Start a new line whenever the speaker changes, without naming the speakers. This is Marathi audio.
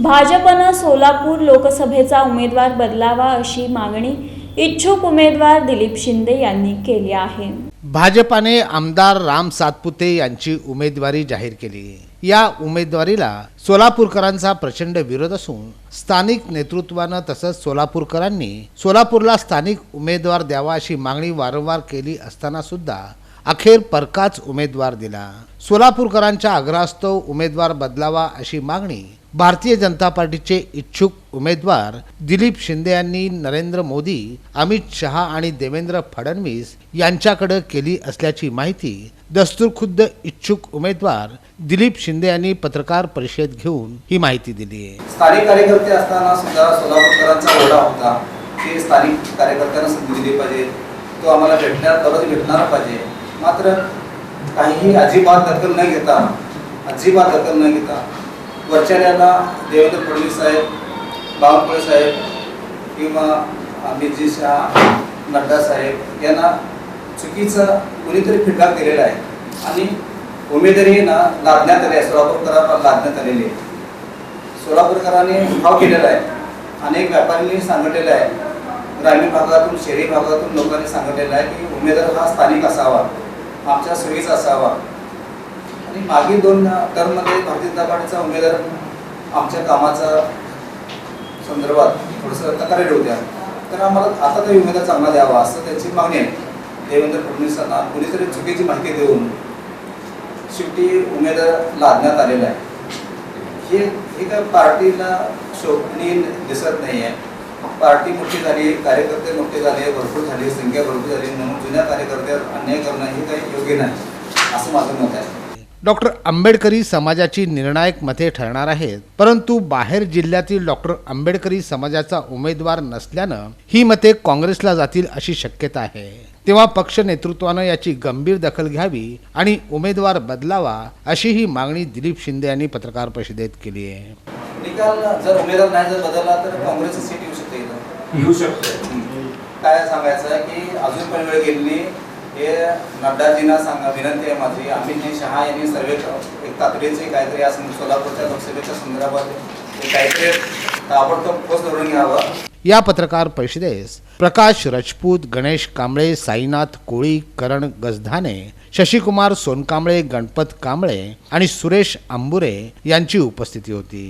भाजपनं सोलापूर लोकसभेचा उमेदवार बदलावा अशी मागणी इच्छुक उमेदवार दिलीप शिंदे यांनी केली आहे.
भाजपाने आमदार राम सातपुते यांची उमेदवारी जाहीर केली. या उमेदवारीला सोलापूरकरांचा प्रचंड विरोध असून स्थानिक नेतृत्वानं तसंच सोलापूरकरांनी सोलापूरला स्थानिक उमेदवार द्यावा अशी मागणी वारंवार केली असताना सुद्धा अखेर परकाच उमेदवार दिला. सोलापूरकरांच्या आग्रहास्तव उमेदवार बदलावा अशी मागणी भारतीय जनता पार्टीचे इच्छुक उमेदवार दिलीप शिंदे यांनी नरेंद्र मोदी अमित शहा आणि देवेंद्र फडणवीस यांच्याकडे केली असल्याची माहिती दस्तूरखुद्द इच्छुक उमेदवार दिलीप शिंदे यांनी पत्रकार परिषद घेऊन ही माहिती दिली आहे.
स्थानिक कार्यकर्ते असताना सुद्धा सोलापूरकरांचा ओढा होता. की स्थानिक कार्यकर्त्यांना संधी दिली पाहिजे. तो आम्हाला भेटणार तरच भेटणार पाहिजे. मात्र काहीही अजिबात दखल न घेता अजिबात दखल न घेता वरच्याऱ्यांना देवेंद्र फडणवीस साहेब बावनकुळे साहेब किंवा अमितजी शहा नड्डा साहेब यांना चुकीचा कुणीतरी फीडबॅक दिलेला आहे. आणि उमेदवारी ना लादण्यात आली आहे. सोलापूरकरांना लादण्यात आलेली आहे. सोलापूरकरांनी भाव केलेला आहे. अनेक व्यापाऱ्यांनी सांगितलेलं आहे. ग्रामीण भागातून शहरी भागातून लोकांनी सांगितलेलं आहे की उमेदवार हा स्थानिक असावा. आमच्या सोयीचा असावा. आणि मागील दोन टर्ममध्ये भारतीय जनता पार्टीचा उमेदवार आमच्या कामाचा संदर्भात थोडंसं तक्रारी होत्या तर आम्हाला आता तरी उमेदवार चांगला द्यावा असं त्यांची मागणी आहे. देवेंद्र फडणवीसांना कुणीतरी चुकीची माहिती देऊन शेवटी उमेदवार लादण्यात आलेला आहे. हे हे काय पार्टीला शोभनीय दिसत नाही आहे पार्टी मोठी झाली कार्यकर्ते मोठे झाले भरपूर झाले संख्या भरपूर झाली म्हणून जुन्या कार्यकर्त्यावर अन्याय करणं हे काही योग्य नाही असं माझं मत आहे.
डॉक्टर आंबेडकरी समाजाची निर्णायक मते ठरणार आहेत परंतु बाहेर जिल्ह्यातील डॉक्टर आंबेडकरी समाजाचा उमेदवार नसल्यानं ही मते काँग्रेसला जातील अशी शक्यता आहे. तेव्हा पक्ष नेतृत्वानं याची गंभीर दखल घ्यावी आणि उमेदवार बदलावा अशी ही मागणी दिलीप शिंदे यांनी पत्रकार परिषदेत केली आहे.
निकाल जर उमेदवार नाही जर बदलला तर काँग्रेसची सीट येऊ शकते
येऊ शकते.
काय सांगायचं की अजून पण वेळ गेली. हे नड्डाजींना सांगा विनंती आहे माझी. अमितजी शहा यांनी सर्वे एक तातडीचे काहीतरी असं सोलापूरच्या लोकसभेच्या संदर्भात काहीतरी ताबडतोब ठोस धोरण घ्यावं.
या पत्रकार परिषदेस प्रकाश राजपूत गणेश कांबळे साईनाथ कोळी करण गजधाने शशिकुमार सोनकांबळे गणपत कांबळे आणि सुरेश आंबुरे यांची उपस्थिती होती.